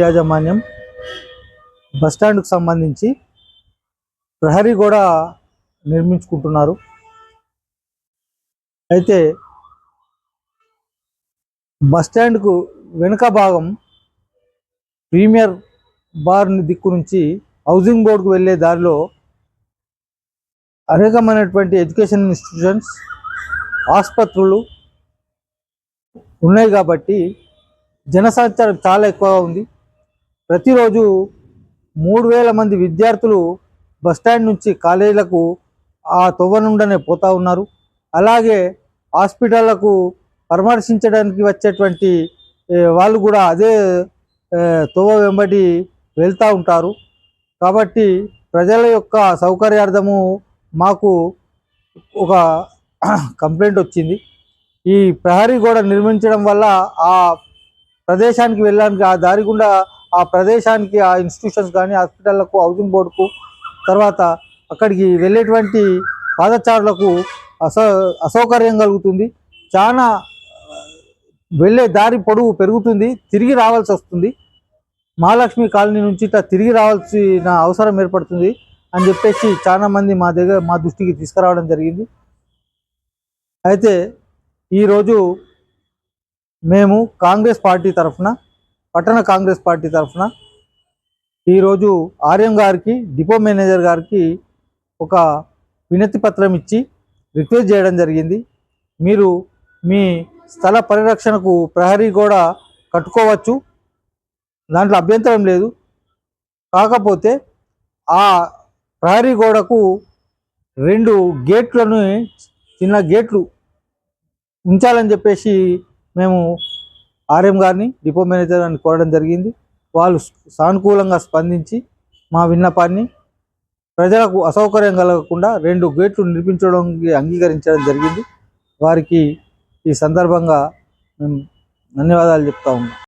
యాజమాన్యం బస్టాండ్కు సంబంధించి ప్రహరీ కూడా నిర్మించుకుంటున్నారు. అయితే బస్టాండ్కు వెనుక భాగం ప్రీమియర్ బార్ దిక్కు నుంచి హౌసింగ్ బోర్డుకు వెళ్ళే దారిలో అనేకమైనటువంటి ఎడ్యుకేషన్ ఇన్స్టిట్యూషన్స్ ఆసుపత్రులు ఉన్నాయి కాబట్టి జనసంచారం చాలా ఎక్కువగా ఉంది. ప్రతిరోజు మూడు వేల మంది విద్యార్థులు బస్టాండ్ నుంచి కాలేజీలకు ఆ తొవ్వ నుండనే పోతూ ఉన్నారు. అలాగే హాస్పిటళ్ళకు పరామర్శించడానికి వచ్చేటువంటి వాళ్ళు కూడా అదే తొవ్వ వెంబడి వెళ్తూ ఉంటారు. కాబట్టి ప్రజల యొక్క సౌకర్యార్థము మాకు ఒక కంప్లైంట్ వచ్చింది. ఈ ప్రహరీ గోడ నిర్మించడం వల్ల ఆ ప్రదేశానికి వెళ్ళడానికి ఆ దారి గుండా ఆ ప్రదేశానికి ఆ ఇన్స్టిట్యూషన్స్ కానీ హాస్పిటళ్ళకు హౌసింగ్ బోర్డుకు తర్వాత అక్కడికి వెళ్ళేటువంటి పాదచారులకు అసౌ అసౌకర్యం కలుగుతుంది. చాలా వెళ్ళే దారి పొడవు పెరుగుతుంది. తిరిగి రావాల్సి వస్తుంది. మహాలక్ష్మి కాలనీ నుంచి ఇట్లా తిరిగి రావాల్సిన అవసరం ఏర్పడుతుంది అని చెప్పేసి చాలా మంది మా దగ్గర మా దృష్టికి తీసుకురావడం జరిగింది. అయితే ఈరోజు మేము కాంగ్రెస్ పార్టీ తరఫున పట్టణ కాంగ్రెస్ పార్టీ తరఫున ఈరోజు ఆర్యం గారికి డిపో మేనేజర్ గారికి ఒక వినతి పత్రం ఇచ్చి రిక్వెస్ట్ చేయడం జరిగింది. మీరు మీ స్థల పరిరక్షణకు ప్రహరీ గోడ కట్టుకోవచ్చు. దాంట్లో అభ్యంతరం లేదు. కాకపోతే ఆ ప్రహరీ గోడకు రెండు గేట్లను చిన్న గేట్లు ఉంచాలని చెప్పేసి మేము ఆర్ఎం గారిని డిపో మేనేజర్ గారిని కోరడం జరిగింది. వాళ్ళు సానుకూలంగా స్పందించి మా విన్నపాన్ని ప్రజలకు అసౌకర్యం కలగకుండా రెండు గేట్లు నిర్మించడానికి అంగీకరించడం జరిగింది. వారికి ఈ సందర్భంగా మేము ధన్యవాదాలు చెప్తా ఉన్నాం.